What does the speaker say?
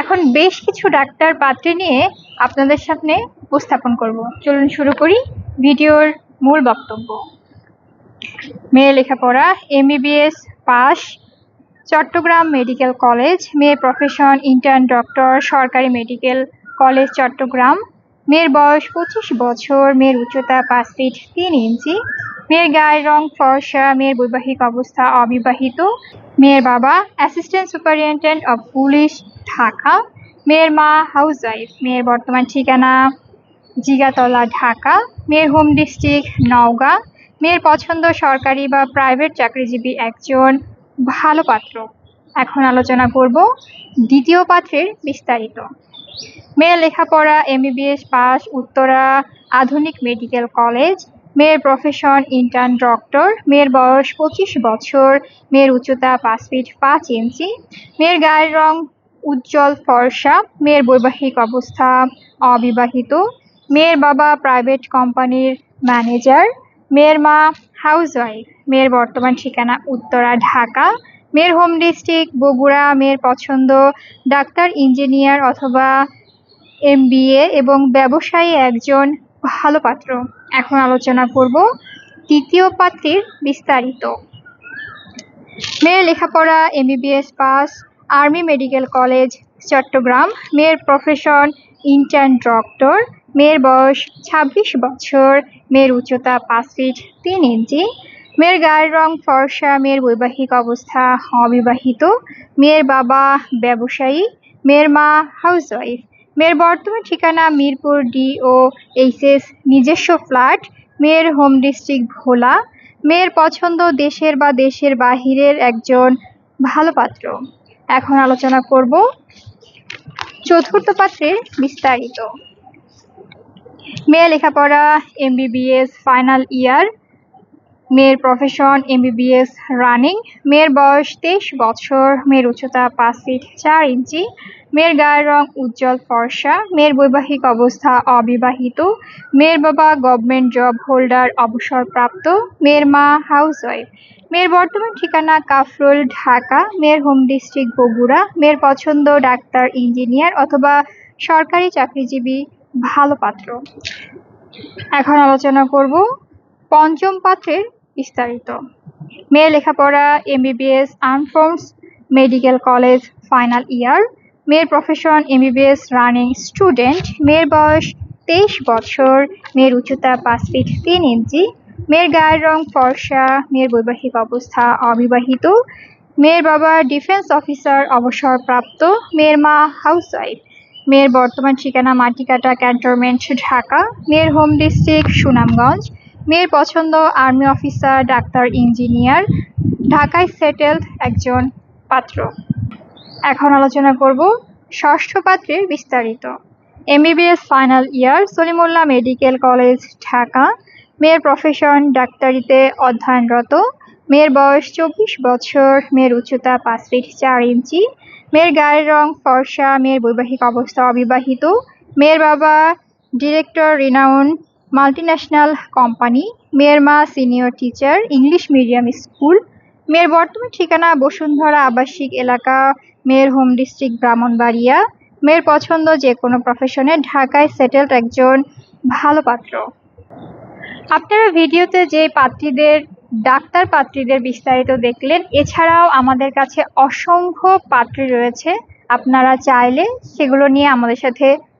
এখন বেশ কিছু ডাক্তার পাত্রী নিয়ে আপনাদের সামনে উপস্থাপন করব। চলুন শুরু করি ভিডিওর মূল বক্তব্য। মেয়ে লেখাপড়া MBBS pass, Chattogram medical college, মেয়ে প্রফেশন ইন্টার্ন ডক্টর সরকারি মেডিকেল কলেজ, চট্টগ্রাম। মেয়ের বয়স পঁচিশ বছর, মেয়ের উচ্চতা পাঁচ ফিট তিন ইঞ্চি। মেয়ের গায়ের রং ফর্সা, মেয়ের বৈবাহিক অবস্থা অবিবাহিত। মেয়ের বাবা assistant superintendent of police Dhaka. মেয়ের মা হাউস ওয়াইফ মেয়ের বর্তমান ঠিকানা, জিগাতলা, ঢাকা। মেয়ের হোম ডিস্ট্রিক্ট নওগাঁ। মেয়ের পছন্দ সরকারি বা প্রাইভেট চাকরিজীবী একজন ভালো পাত্র। এখন আলোচনা করব দ্বিতীয় পাত্রের বিস্তারিত। মেয়ের লেখাপড়া M MBBS pass, Uttara Adhunik medical college মেয়ের প্রফেশন ইন্টার্ন ডক্টর মেয়ের বয়স পঁচিশ বছর, মেয়ের উচ্চতা পাঁচ ফিট পাঁচ ইঞ্চি মেয়ের গায়ের রং উজ্জ্বল ফর্সা, মেয়ের বৈবাহিক অবস্থা অবিবাহিত, মেয়ের বাবা প্রাইভেট কোম্পানির ম্যানেজার মেয়ের মা হাউস ওয়াইফ মেয়ের বর্তমান ঠিকানা উত্তরা, ঢাকা, মেয়ের হোম ডিস্ট্রিক্ট বগুড়া, মেয়ের পছন্দ ডাক্তার ইঞ্জিনিয়ার অথবা এম এবং ব্যবসায়ী একজন ভালো পাত্র। এখন আলোচনা করব তৃতীয় পাত্রীর বিস্তারিত। মেয়ের লেখাপড়া MBBS pass army medical college Chattogram. মেয়ের প্রফেশন ইন্টার্ন ডক্টর মেয়ের বয়স ছাব্বিশ বছর। মেয়ের উচ্চতা পাঁচ ফিট তিন ইঞ্চি মেয়ের গায়ের রং ফর্সা। মেয়ের বৈবাহিক অবস্থা অবিবাহিত। মেয়ের বাবা ব্যবসায়ী। মেয়ের মা হাউসওয়াইফ মেয়ের বর্তমান ঠিকানা মিরপুর ডি ও এইচএস নিজস্ব ফ্ল্যাট, মেয়ের হোম ডিস্ট্রিক্ট ভোলা। মেয়ের পছন্দ দেশের বা দেশের বাহিরের একজন ভালো পাত্র। এখন আলোচনা করব চতুর্থ পাত্রের বিস্তারিত। মেয়ে লেখাপড়া এমবিবিএস ফাইনাল ইয়ার মেয়ের প্রফেশন এমবিবিএস রানিং মেয়ের বয়স তেইশ বছর, মেয়ের উচ্চতা পাঁচ ফিট চার ইঞ্চি, মেয়ের গায়ের রং উজ্জ্বল ফর্সা, মেয়ের বৈবাহিক অবস্থা অবিবাহিত, মেয়ের বাবা গভর্নমেন্ট জব হোল্ডার অবসরপ্রাপ্ত, মেয়ের মা হাউস ওয়াইফ মেয়ের বর্তমান ঠিকানা কাফরুল, ঢাকা, মেয়ের হোম ডিস্ট্রিক্ট বগুড়া, মেয়ের পছন্দ ডাক্তার ইঞ্জিনিয়ার অথবা সরকারি চাকরিজীবী ভালো পাত্র। এখন আলোচনা করব পঞ্চম পাত্রের বিস্তারিত। মেয়ে লেখাপড়া MBBS arm force medical college final year মেয়ের প্রফেশন এমবিবিএস রানিং স্টুডেন্ট মেয়ের বয়স তেইশ বছর। মেয়ের উচ্চতা পাঁচ ফিট তিন ইঞ্চি। মেয়ের গায়ের রং ফর্সা। মেয়ের বৈবাহিক অবস্থা অবিবাহিত। মেয়ের বাবা ডিফেন্স অফিসার অবসরপ্রাপ্ত। মেয়ের মা হাউসওয়াইফ মেয়ের বর্তমান ঠিকানা মাটিকাটা ক্যান্টনমেন্ট ঢাকা। মেয়ের হোম ডিস্ট্রিক্ট সুনামগঞ্জ। মেয়ের পছন্দ আর্মি অফিসার, ডাক্তার, ইঞ্জিনিয়ার। ঢাকায় সেটেলড একজন পাত্র। এখন আলোচনা করব ষষ্ঠ পাত্রের বিস্তারিত। MBBS final year, Salimullah medical college, Dhaka. মেয়ের প্রফেশন ডাক্তারিতে অধ্যয়নরত। মেয়ের বয়স চব্বিশ বছর, মেয়ের উচ্চতা পাঁচ ফিট চার ইঞ্চি। মেয়ের গায়ের রং ফর্সা, মেয়ের বৈবাহিক অবস্থা অবিবাহিত। মেয়ের বাবা ডিরেক্টর রিনাউন মাল্টিন্যাশনাল কোম্পানি মেয়ের মা senior teacher English medium school মেয়ের বর্তমান ঠিকানা বসুন্ধরা আবাসিক এলাকা, মেয়ের হোম ডিস্ট্রিক্ট ব্রাহ্মণবাড়িয়া, মেয়ের পছন্দ যে কোনো প্রফেশনে ঢাকায় সেটেলড একজন ভালো পাত্র। আপনারা ভিডিওতে যে পাত্রীদের, ডাক্তার পাত্রীদের বিস্তারিত দেখলেন, এছাড়াও আমাদের কাছে অসংখ্য পাত্রী রয়েছে। আপনারা চাইলে সেগুলো নিয়ে আমাদের সাথে